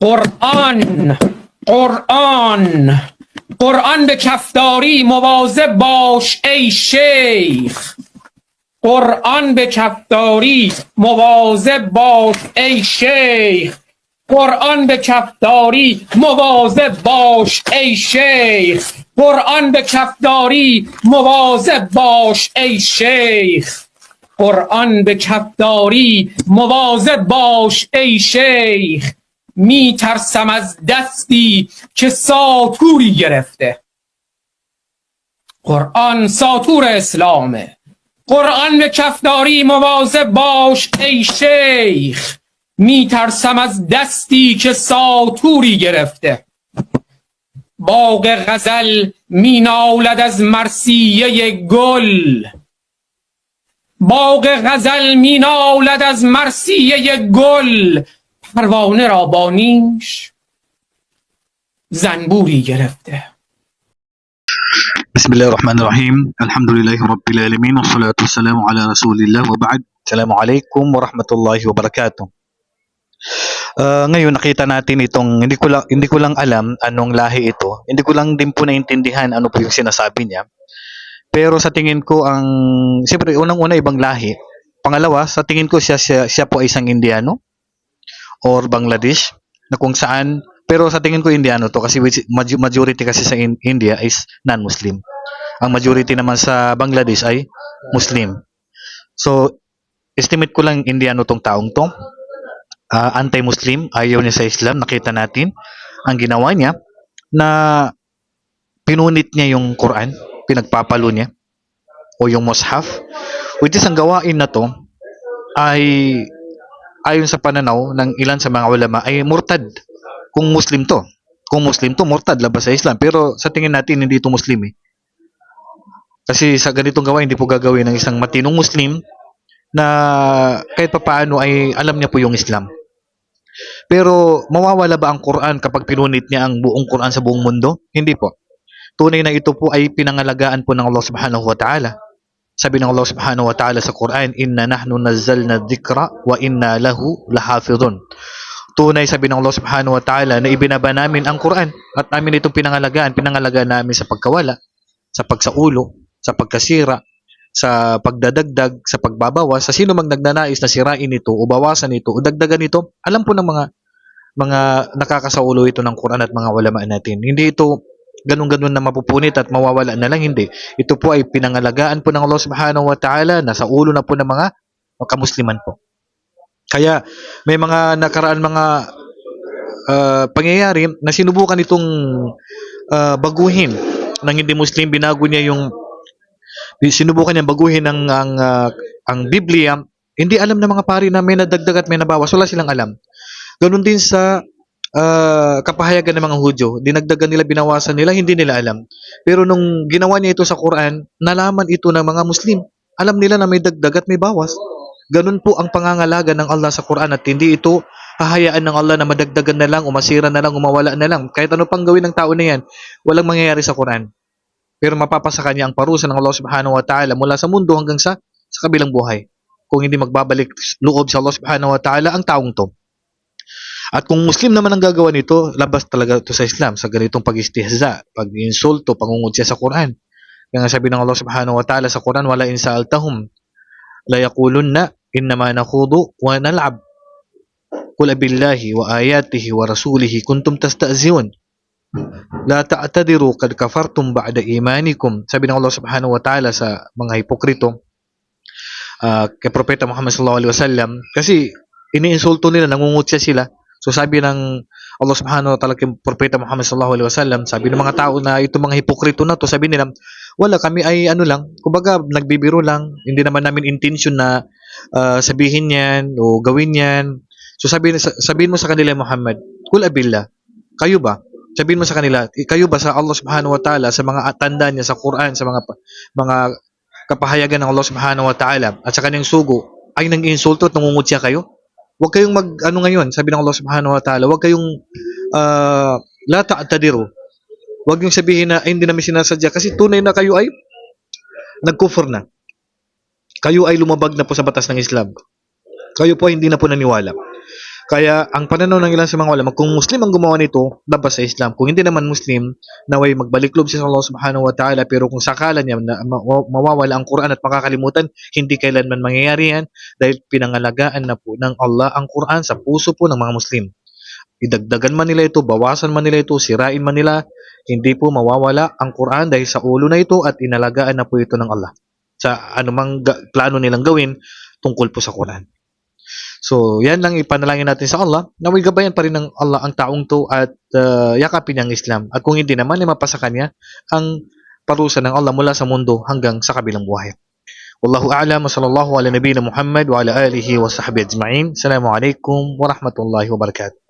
قرآن قرآن قرآن به کفداری مواظب باش ای شیخ. قرآن به کفداری مواظب باش ای شیخ. قرآن به کفداری مواظب باش ای شیخ. قرآن به کفداری مواظب باش ای شیخ. قرآن به کفداری مواظب باش ای شیخ. می ترسم از دستی که ساتوری گرفته. قرآن ساتور اسلامه. قرآن به کفداری مواظب باش ای شیخ. می ترسم از دستی که ساتوری گرفته. باغ غزل می نالد از مرسیه گل. باغ غزل می نالد از مرسیه گل. پروانه را با نیش زنبوری گرفته بسم الله الرحمن الرحيم الحمد لله رب العالمين والصلاة والسلام على رسول الله وبعد السلام عليكم ورحمة الله وبركاته Uh, ngayon nakita natin itong hindi ko lang hindi ko lang alam anong lahi ito. Hindi ko lang din po naintindihan ano po yung sinasabi niya. Pero sa tingin ko ang siyempre unang-una ibang lahi. Pangalawa, sa tingin ko siya siya, siya po ay isang Indiano or Bangladesh na kung saan pero sa tingin ko Indiano to kasi majority kasi sa in- India is non-Muslim. Ang majority naman sa Bangladesh ay Muslim. So estimate ko lang Indiano tong taong to. Ah, anti-Muslim, ayaw niya sa Islam, nakita natin ang ginawa niya na pinunit niya yung Quran, pinagpapalo niya o yung mushaf which is ang gawain na to ay ayon sa pananaw ng ilan sa mga ulama ay murtad kung Muslim to. Kung Muslim to, murtad labas sa Islam. Pero sa tingin natin, hindi to Muslim eh. Kasi sa ganitong gawain, hindi po gagawin ng isang matinong Muslim na kahit papaano ay alam niya po yung Islam. Pero mawawala ba ang Quran kapag pinunit niya ang buong Quran sa buong mundo? Hindi po. Tunay na ito po ay pinangalagaan po ng Allah Subhanahu wa Ta'ala. Sabi ng Allah Subhanahu wa Ta'ala sa Quran, "Inna nahnu nazzalna dhikra wa inna lahu lahafidhun." Tunay sabi ng Allah Subhanahu wa Ta'ala na ibinaba namin ang Quran at namin itong pinangalagaan, pinangalagaan namin sa pagkawala, sa pagsaulo, sa pagkasira, sa pagdadagdag, sa pagbabawas, sa sino mang nagnanais na sirain ito o bawasan ito o dagdagan ito, alam po ng mga mga nakakasaulo ito ng Quran at mga ulama natin. Hindi ito ganun-ganun na mapupunit at mawawala na lang, hindi. Ito po ay pinangalagaan po ng Allah Subhanahu wa Ta'ala, nasa ulo na po ng mga kamusliman po. Kaya may mga nakaraan mga ah, pangyayari na sinubukan itong ah, baguhin ng hindi Muslim, binago niya yung sinubukan niya baguhin ang ang ah, ang Biblia, hindi alam ng mga pari na may nadagdag at may nabawas, wala silang alam. Ganun din sa ah, kapahayagan ng mga Hudyo, dinagdagan nila, binawasan nila, hindi nila alam. Pero nung ginawa niya ito sa Quran, nalaman ito ng mga Muslim. Alam nila na may dagdag at may bawas. Ganun po ang pangangalaga ng Allah sa Quran at hindi ito hahayaan ng Allah na madagdagan na lang, umasira na lang, umawala na lang. Kahit ano pang gawin ng tao na yan, walang mangyayari sa Quran. Pero mapapasa kanya ang parusa ng Allah subhanahu wa ta'ala mula sa mundo hanggang sa, sa kabilang buhay. Kung hindi magbabalik loob sa Allah subhanahu wa ta'ala ang taong to. At kung Muslim naman ang gagawa nito, labas talaga ito sa Islam, sa ganitong pag-istihza, pag-insulto, pangungutya sa Quran. Kaya nga sabi ng Allah subhanahu wa ta'ala sa Quran, wala in sa'altahum, la yakulunna, innama nakhudu wa nal'ab. Qul abillahi wa ayatihi wa rasulihi kuntum tasta'ziyun. La ta'tadiru kad kafartum ba'da imanikum. Sabi ng Allah subhanahu wa ta'ala sa mga hipokrito, ah, kay Propeta Muhammad sallallahu alaihi wasallam, kasi iniinsulto nila, nangungutya sila. So sabi ng Allah subhanahu wa ta'ala kay Propeta Muhammad sallallahu alaihi wasallam, sabi ng mga tao na itong mga hipokrito na to, sabi nila, wala kami ay ano lang, kumbaga nagbibiro lang, hindi naman namin intention na ah, sabihin yan o gawin yan. So sabihin, sabihin mo sa kanila Muhammad, kul abillah, kayo ba? Sabihin mo sa kanila, "Eh, kayo ba sa Allah subhanahu wa ta'ala, sa mga tanda niya sa Quran, sa mga mga kapahayagan ng Allah subhanahu wa ta'ala at sa kanyang sugo, ay nang insulto at nangungutya kayo? Huwag kayong mag, ano ngayon, sabi ng Allah subhanahu wa ta'ala, huwag kayong, uh, la ta'tadiru. Huwag yung sabihin na, hindi namin sinasadya, kasi tunay na kayo ay, nagkufur na. Kayo ay lumabag na po sa batas ng Islam. Kayo po hindi na po naniwala. Kaya ang pananaw ng ilan sa mga ulama, kung Muslim ang gumawa nito, labas sa Islam. Kung hindi naman Muslim, naway magbalik loob siya sa Allah subhanahu wa ta'ala, pero kung sakala niya na ma- mawawala ang Quran at makakalimutan, hindi kailanman mangyayari yan dahil pinangalagaan na po ng Allah ang Quran sa puso po ng mga Muslim. Idagdagan man nila ito, bawasan man nila ito, sirain man nila, hindi po mawawala ang Quran dahil sa ulo na ito at inalagaan na po ito ng Allah. Sa anumang plano nilang gawin tungkol po sa Quran. So, yan lang ipanalangin natin sa Allah. Naway gabayan pa rin ng Allah ang taong to at uh, yakapin ang Islam. At kung hindi naman, ay mapasa kanya ang parusa ng Allah mula sa mundo hanggang sa kabilang buhay. Wallahu a'lam wa sallallahu ala nabiyina Muhammad wa ala alihi wa sahbihi ajma'in. Assalamu alaikum wa rahmatullahi wa barakatuh.